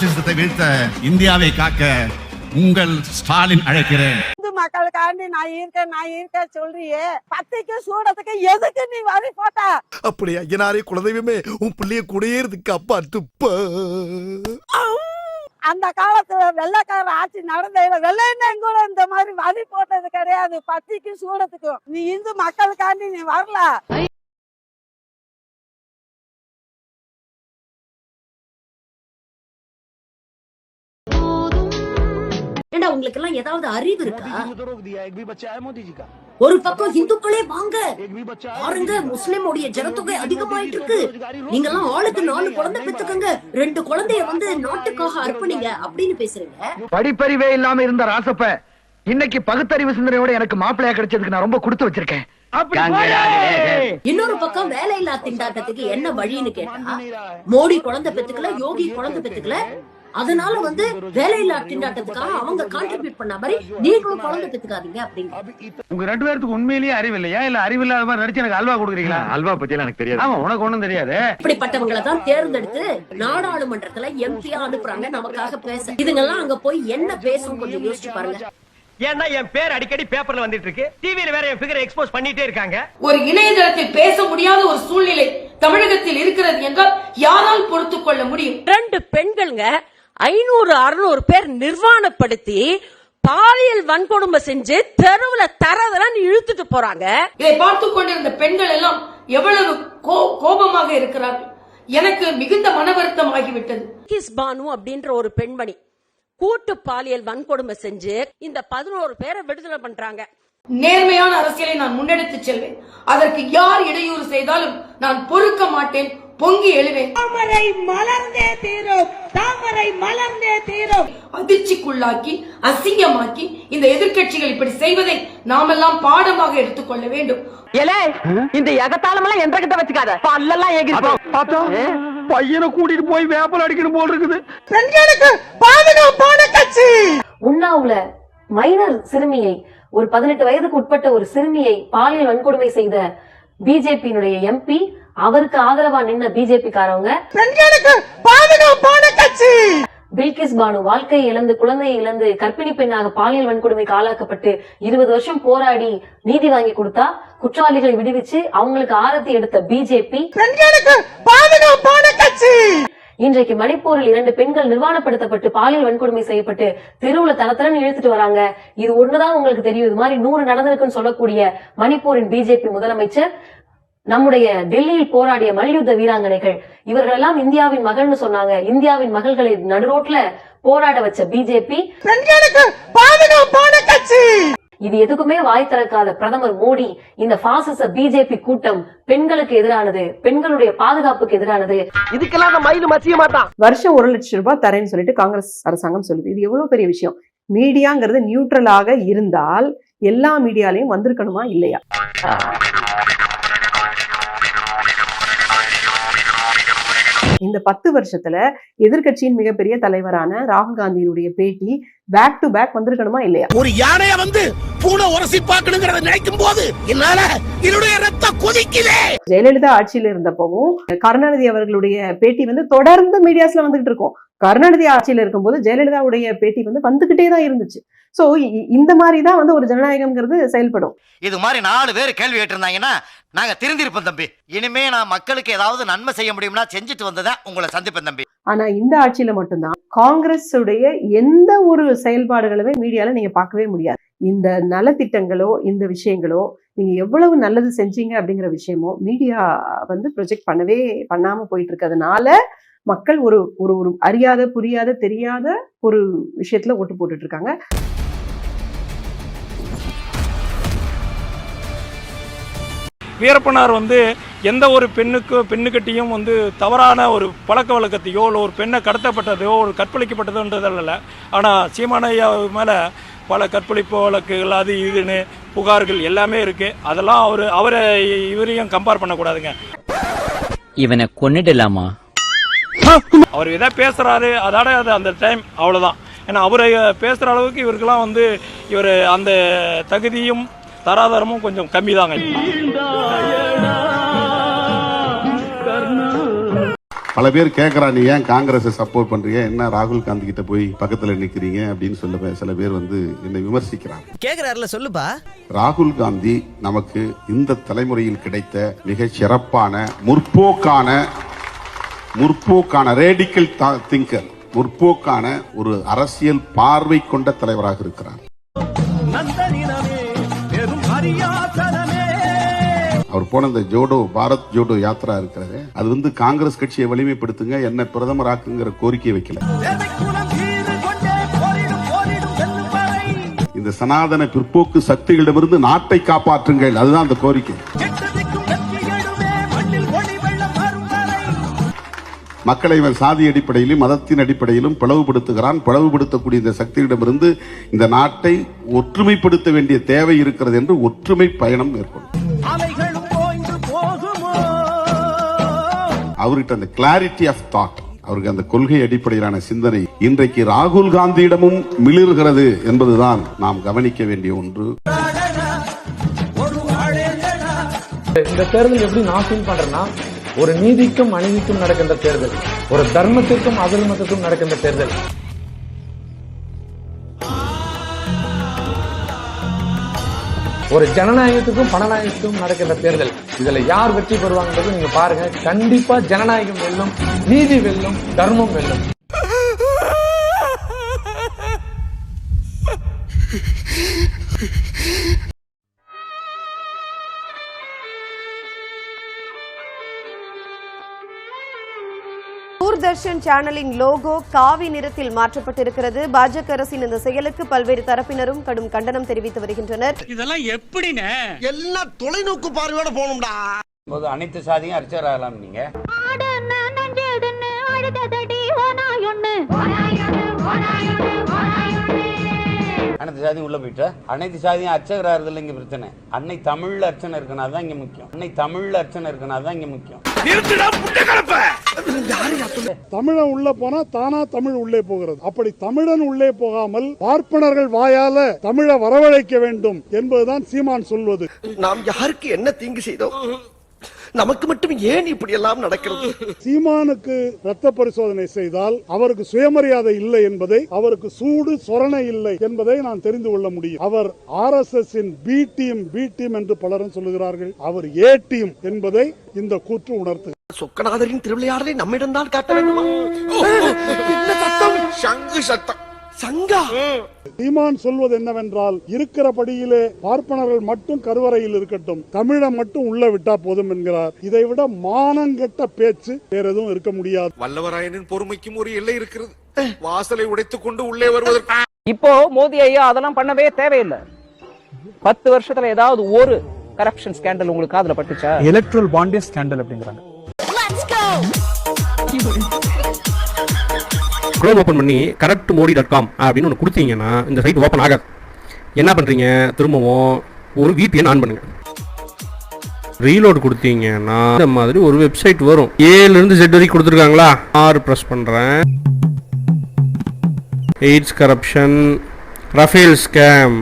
பாசிசத்தை வீழ்த்த இந்தியாவை காக்க உங்கள் ஸ்டாலின் அழைக்கிறேன். இந்து மக்களுக்காண்டி நான் இருக்கேன் நான் இருக்கேன் சொல்றியே. பத்திக்கு சூடத்துக்கு எதுக்கு நீ வரி போட்ட? அப்படி ஐயனாரே குலதெய்வமே உன் பிள்ளைய கூடயே இருக்கு அப்பா துப்ப அந்த காலத்துல வெள்ளைக்கார ஆட்சி நடந்ததுல வெள்ளையண்ணன் கூட இந்த மாதிரி வரி போட்டது கிடையாது. பத்திக்கு சூடத்துக்கும். நீ இந்து மக்களுக்காண்டி நீ வரல. ஏண்டா உங்களுக்கு எல்லாம் ஏதாவது அறிவு இருக்கா? ஒரு பக்கம் இந்துக்களே வாங்க. பாருங்க முஸ்லிமுடைய ஜனத்தொகை அதிகமாயிட்டு இருக்கு. நீங்க எல்லாம் ஆளுக்கு நாலு குழந்தை பெத்துக்கங்க ரெண்டு குழந்தைய வந்து நாட்டுக்காக அர்ப்பணிங்க அப்படின்னு பேசுறீங்க. படிப்பறிவே இல்லாம இருந்த ராசப்ப இன்னைக்கு பகுத்தறிவு சிந்தனையோட எனக்கு மாப்பிள்ளையா கிடைச்சதுக்கு நான் ரொம்ப கொடுத்து வச்சிருக்கேன். இன்னொரு பக்கம் வேலையில்லா திண்டாட்டத்துக்கு என்ன வழின்னு கேட்டா மோடி குழந்தை பெத்துக்கல யோகி குழந்தை பெத்துக்கல அதனால வந்து வேலையில்லா திண்டாட்டத்துக்காக அவங்க கான்ட்ரிபியூட் பண்ண மாதிரி நீங்களும் குழந்தை பெத்துக்காதீங்க அப்படிங்க. உங்க ரெண்டு பேருக்கு உண்மையிலேயே அறிவு இல்லையா? இல்ல அறிவு இல்லாத மாதிரி நடிச்சு எனக்கு அல்வா கொடுக்குறீங்களா? அல்வா பத்தி எனக்கு தெரியாது. ஆமா உனக்கு ஒண்ணும் தெரியாது. இப்படிப்பட்டவங்களை தான் தேர்ந்தெடுத்து நாடாளுமன்றத்துல எம்பியா அனுப்புறாங்க நமக்காக பேச. இதுங்கெல்லாம் அங்க போய் என்ன பேசும் கொஞ்சம் யோசிச்சு பாருங்க. ஏன்னா என் பேர் அடிக்கடி பேப்பர்ல வந்துட்டு இருக்கு டிவில வேற என் ஃபிகரை எக்ஸ்போஸ் பண்ணிட்டே இருக்காங்க. ஒரு இணையதளத்தில் பேச முடியாத ஒரு சூழ்நிலை தமிழகத்தில் இருக்கிறது என்றால் யாரால் பொறுத்துக் கொள்ள முடியும்? ரெண்டு பெண்கள்ங்க ஐநூறு அறுநூறு பேர் நிர்வாணப்படுத்தி பாலியல் வன்கொடுமை செஞ்சு தெருவுல தரதெல்லாம் இழுத்துட்டு போறாங்க. இதை பார்த்துக் கொண்டிருந்த பெண்கள் எல்லாம் எவ்வளவு கோபமாக இருக்கிறார்கள். எனக்கு மிகுந்த மன வருத்தம் ஆகிவிட்டது. கிஸ் பானு அப்படின்ற ஒரு பெண்மணி கூட்டு பாலியல் வன்கொடுமை செஞ்சு இந்த பதினோரு பேரை விடுதலை பண்றாங்க. நேர்மையான அரசியலை நான் முன்னெடுத்துச் செல்வேன். அதற்கு யார் இடையூறு செய்தாலும் நான் பொறுக்க மாட்டேன். பொங்கி எழுவேன். தாமரை மலர்ந்தே தீரும். தாமரை மலர்ந்தே தீரும். அதிர்ச்சிக்குள்ளாக்கி அசிங்கமாக்கி இந்த எதிர்க்கட்சிகள் இப்படி செய்வதை நாமெல்லாம் பாடமாக எடுத்துக்கொள்ள வேண்டும். இந்த எகத்தாளம் எல்லாம் எந்த கிட்ட வச்சுக்காத. பல்லெல்லாம் ஏகி பையனை கூட்டிட்டு போய் வேப்பல் அடிக்கணும் போல் இருக்குது. பெண்களுக்கு பாதுகாப்பான கட்சி. உண்ணாவுல மைனர் சிறுமியை ஒரு பதினெட்டு வயதுக்கு உட்பட்ட ஒரு சிறுமியை பாலியல் வன்கொடுமை செய்த பிஜேபியினுடைய எம்பி அவருக்கு ஆதரவா நின்ன பிஜேபி காரவங்க பெண்களுக்கு பாதுகாப்பான கட்சி. பில்கிஸ் பானு வாழ்க்கையை இழந்து குழந்தையை இழந்து கர்ப்பிணி பெண்ணாக பாலியல் வன்கொடுமைக்கு ஆளாக்கப்பட்டு இருபது வருஷம் போராடி நீதி வாங்கி கொடுத்தா குற்றவாளிகளை விடுவிச்சு அவங்களுக்கு ஆரத்தி எடுத்த பிஜேபி பெண்களுக்கு பாதுகாப்பான கட்சி. இன்றைக்கு மணிப்பூரில் இரண்டு பெண்கள் நிர்வாணப்படுத்தப்பட்டு பாலியல் வன்கொடுமை செய்யப்பட்டு தெருவுல தரத்தரன்னு இழுத்துட்டு வராங்க. இது ஒண்ணுதான் உங்களுக்கு தெரியும். இது மாதிரி நூறு நடந்திருக்குன்னு சொல்லக்கூடிய மணிப்பூரின் பிஜேபி முதலமைச்சர் நம்முடைய டெல்லியில் போராடிய மல்யுத்த வீராங்கனைகள் இவர்கள் எல்லாம் இந்தியாவின் மகள்னு சொன்னாங்க. இந்தியாவின் மகள்களை நடுரோட்ல போராட வச்ச பிஜேபி. பெண்களுக்கு பாதுகாப்பான கட்சி! இது எதுக்குமே வாய் திறக்காத பிரதமர் மோடி. இந்த பாசிச பிஜேபி கூட்டம் பெண்களுக்கு எதிரானது பெண்களுடைய பாதுகாப்புக்கு எதிரானது. இதுக்கெல்லாம் நான் மயிಲು மச்சிய மாட்டான். வருஷம் ஒரு லட்சம் ரூபாய் தரேன்னு சொல்லிட்டு காங்கிரஸ் அரசாங்கம் சொல்லுது. இது எவ்வளவு பெரிய விஷயம்? மீடியாங்கிறது நியூட்ரலாக இருந்தால் எல்லா மீடியாலையும் வந்திருக்கணுமா இல்லையா? இந்த பத்து வருஷத்துல எதிர்க்கட்சியின் மிகப்பெரிய தலைவரான ராகுல் காந்தியினுடைய பேட்டி பேக் டு பேக் வந்திருக்கணுமா இல்லையா? ஒரு யானைய வந்து பூனை உரசி பார்க்கணுங்கிறத நினைக்கும் போது என்னால என்னுடைய ரத்தம் கொதிக்குதே. ஜெயலலிதா ஆட்சியில இருந்தப்பவும் கருணாநிதி அவர்களுடைய பேட்டி வந்து தொடர்ந்து மீடியாஸ்ல வந்துகிட்டு இருக்கும். கருணாநிதி ஆட்சியில இருக்கும்போது ஜெயலலிதாவுடைய பேட்டி வந்து வந்துகிட்டே தான் இருந்துச்சு. சோ இந்த மாதிரி தான் வந்து ஒரு ஜனநாயகம்ங்கிறது செயல்படும். இது மாதிரி நாலு பேர் கேள்வி கேட்டிருந்தாங்கன்னா நாங்க திருந்திருப்போம் தம்பி. இனிமே நான் மக்களுக்கு ஏதாவது நன்மை செய்ய முடியும்னா செஞ்சுட்டு வந்ததான் உங்களை சந்திப்பேன் தம்பி. ஆனா இந்த ஆட்சியில மட்டும்தான் காங்கிரஸ் உடைய எந்த ஒரு செயல்பாடுகளுமே மீடியால நீங்க பார்க்கவே முடியாது. இந்த நலத்திட்டங்களோ இந்த விஷயங்களோ நீங்க எவ்வளவு நல்லது செஞ்சீங்க அப்படிங்கிற விஷயமோ மீடியா வந்து ப்ரொஜெக்ட் பண்ணவே பண்ணாம போயிட்டு இருக்கிறதுனால மக்கள் ஒரு ஒரு ஒரு அறியாத புரியாத தெரியாத ஒரு விஷயத்துல ஓட்டு போட்டுட்டு இருக்காங்க வீரப்பனார் வந்து எந்த ஒரு பெண்ணுக்கு பெண்ணுக்கிட்டையும் வந்து தவறான ஒரு பழக்க வழக்கத்தையோ இல்லை ஒரு பெண்ணை கடத்தப்பட்டதையோ ஒரு கற்பழிக்கப்பட்டதுன்றதில்ல ஆனால் சீமானையா மேலே பல கற்பழிப்பு வழக்குகள் அது இதுன்னு புகார்கள் எல்லாமே இருக்குது அதெல்லாம் அவர் அவரை இவரையும் கம்பேர் பண்ணக்கூடாதுங்க. இவனை கொன்னிடலாமா? அவர் எதை பேசுகிறாரு அதோட அது அந்த டைம் அவ்வளோதான் ஏன்னா அவரை பேசுகிற அளவுக்கு இவருக்கெல்லாம் வந்து இவர் அந்த தகுதியும் தராதரமும் கொஞ்சம் கம்மி தாங்க பல பேர் கேட்கறா நீ ஏன் காங்கிரஸை சப்போர்ட் பண்றீங்க என்ன ராகுல் காந்தி கிட்ட போய் பக்கத்துல நிக்கிறீங்க அப்படின்னு சொல்ல சில பேர் வந்து என்னை விமர்சிக்கிறாங்க. கேக்குறாருல சொல்லுப்பா. ராகுல் காந்தி நமக்கு இந்த தலைமுறையில் கிடைத்த மிக சிறப்பான முற்போக்கான முற்போக்கான ரேடிக்கல் திங்கர் முற்போக்கான ஒரு அரசியல் பார்வை கொண்ட தலைவராக இருக்கிறார். அவர் போன இந்த ஜோடோ பாரத் ஜோடோ யாத்ரா இருக்கிறது. அது வந்து காங்கிரஸ் கட்சியை வலிமைப்படுத்துங்க என்ன பிரதமர் ஆக்குங்கிற கோரிக்கை வைக்கல. இந்த சனாதன பிற்போக்கு சக்திகளிடமிருந்து நாட்டை காப்பாற்றுங்கள் அதுதான் அந்த கோரிக்கை. மக்களை இவன் சாதி அடிப்படையிலும் மதத்தின் அடிப்படையிலும் பிளவுபடுத்துகிறான். பிளவுபடுத்தக்கூடிய இந்த சக்தியிடமிருந்து இந்த நாட்டை ஒற்றுமைப்படுத்த வேண்டிய தேவை இருக்கிறது என்று ஒற்றுமை பயணம் மேற்கொள்ளும். அவர்கிட்ட அந்த கிளாரிட்டி ஆஃப் தாட் அவருக்கு அந்த கொள்கை அடிப்படையிலான சிந்தனை இன்றைக்கு ராகுல் காந்தியிடமும் மிளிர்கிறது என்பதுதான் நாம் கவனிக்க வேண்டிய ஒன்று. இந்த தேர்தல் எப்படி நான் ஃபீல் பண்றேன்னா ஒரு நீதிக்கும் அநீதிக்கும் நடக்கின்ற தேர்தல் ஒரு தர்மத்திற்கும் அதர்மத்திற்கும் நடக்கின்ற தேர்தல். ஒரு ஜனநாயகத்துக்கும் பணநாயகத்துக்கும் நடக்கின்ற தேர்தல். இதுல யார் வெற்றி பெறுவாங்கன்றது நீங்க பாருங்க. கண்டிப்பா ஜனநாயகம் வெல்லும் நீதி வெல்லும் தர்மம் வெல்லும். தூர்தர்ஷன் சேனலின் லோகோ காவி நிறத்தில் மாற்றப்பட்டிருக்கிறது. பாஜக அரசின் இந்த செயலுக்கு பல்வேறு தரப்பினரும் கடும் கண்டனம் தெரிவித்து வருகின்றனர். இதெல்லாம் எப்படின்னு எல்லாம் தொலைநோக்கு பார்வையோட போகணும்டா. போது அனைத்து சாதியும் அர்ச்சர் ஆகலாம் நீங்க. அனைத்து சாதியும் உள்ள போயிட்டு. அனைத்து சாதியும் அர்ச்சகர் ஆறுதல் இங்க பிரச்சனை. அன்னை தமிழ்ல அர்ச்சனை இருக்குன்னா தான் இங்க முக்கியம். அன்னை தமிழ்ல அர்ச்சனை இருக்குன்னா தான் இங்க முக்கியம். தமிழன் உள்ள போனா தானா தமிழ் உள்ளே போகிறது. அப்படி தமிழன் உள்ளே போகாமல் பார்ப்பனர்கள் வாயால தமிழை வரவழைக்க வேண்டும் என்பதுதான் சீமான் சொல்வது. நாம் யாருக்கு என்ன தீங்கு செய்தோம்? நமக்கு மட்டும் ஏன் இப்படி எல்லாம் நடக்கிறது? சீமானுக்கு ரத்த பரிசோதனை செய்தால் அவருக்கு சுயமரியாதை இல்லை என்பதை அவருக்கு சூடு சொரணை இல்லை என்பதை நான் தெரிந்து கொள்ள முடியும். அவர் R S S B team B team என்று பலரும் சொல்லுகிறார்கள். அவர் ஏ டீம் என்பதை இந்த கூற்று உணர்த்து சொக்கநாதரின் திருவிளையாடலை நம்மிடம் தான் காட்ட வேண்டுமா? சங்கு சத்தம். சங்கா. சீமான் சொல்வது என்னவென்றால் இருக்கிறபடியிலே பார்ப்பனர்கள் மட்டும் கருவறையில் இருக்கட்டும் தமிழை மட்டும் உள்ள விட்டா போதும் என்கிறார். இதை விட மானங்கெட்ட பேச்சு வேற எதுவும் இருக்க முடியாது. வல்லவராயனின் பொறுமைக்கும் ஒரு எல்லை இருக்கிறது. வாசலை உடைத்துக் கொண்டு உள்ளே வருவதற்கு இப்போ மோடி ஐயா அதெல்லாம் பண்ணவே தேவையில்லை. பத்து வருஷத்துல ஏதாவது ஒரு கரப்ஷன் ஸ்கேண்டல் உங்களுக்கு காதுல பட்டுச்சா? எலக்ட்ரல் பாண்டே ஸ்கேண்டல் அப்படிங்கிறாங்க. குரோம் ஓபன் பண்ணி கரெக்ட் மோடி டாட் காம் அப்படின்னு ஒன்று கொடுத்தீங்கன்னா இந்த சைட் ஓப்பன் ஆகாது. என்ன பண்றீங்க? திரும்பவும் ஒரு VPN ஆன் பண்ணுங்க. ரீலோட் கொடுத்தீங்கன்னா இந்த மாதிரி ஒரு வெப்சைட் வரும். ஏல இருந்து ஜெட் வரைக்கும் கொடுத்துருக்காங்களா? ஆறு ப்ரெஸ் பண்றேன். AIDS corruption Rafale scam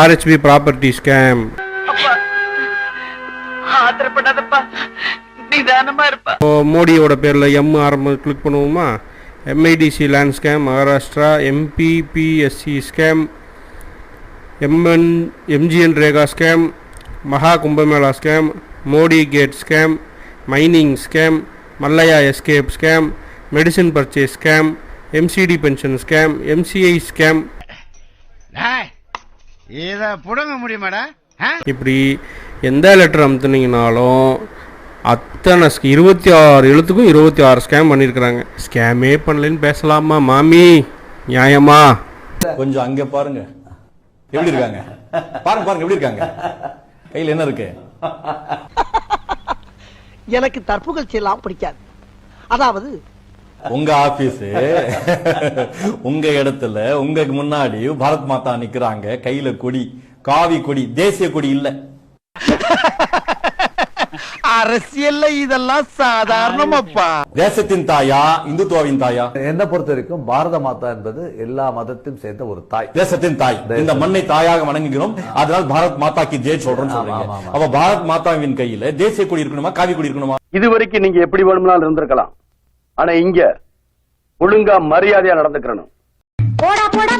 RHP property scam மோடியோட பேர்ல எம் ஆரம்ப கிளிக் பண்ணுவோமா? MIDC land scam Maharashtra MBPSC scam MN MGN Rekha scam Maha Kumbh Mela scam Modi gate scam mining scam Mallya escape scam medicine purchase scam MCD pension scam MCI scam இத புடங்க முடியுமாடா? இப்படி எந்த letter அமுத்துனீங்கனாலும் அத்தனை ஸ்க- இருபத்தி ஆறு எழுத்துக்கும் இருபத்தி ஆறு ஸ்கேம் பண்ணியிருக்கிறாங்க ஸ்கேமே பண்ணலன்னு பேசலாமா மாமி? நியாயமா? கொஞ்சம் அங்க பாருங்க. எப்படி இருக்காங்க? பாருங்க பாருங்க எப்படி இருக்காங்க? கையில என்ன இருக்கு? எனக்கு தற்புகழ்ச்சி எல்லாம் பிடிக்காது. அதாவது உங்க ஆபீஸ் உங்க இடத்துல உங்க முன்னாடி பாரத் மாதா நிக்கிறாங்க கையில கொடி காவி கொடி தேசிய கொடி இல்ல. அரசியல்ல இதெல்லாம் சாதாரணமாப்பா. தேசத்தின் தாயா இந்துத்துவாவின் தாயா? என்ன பொறுத்த வரைக்கும் பாரத மாதா என்பது எல்லா மதத்தையும் சேர்ந்த ஒரு தாய். தேசத்தின் தாய். இந்த மண்ணை தாயாக வணங்குகிறோம். அதனால் பாரத் மாதா கி ஜெய் சொல்றோம்னு சொல்றீங்க. அப்ப பாரத் மாதாவின் கையில தேசிய கொடி இருக்கணுமா காவி கொடி இருக்கணுமா? இது வரைக்கும் நீங்க எப்படி வேணும்னாலும் இருந்திருக்கலாம். ஆனா இங்க ஒழுங்கா மரியாதையா நடந்துக்கிறணும். போடா போடா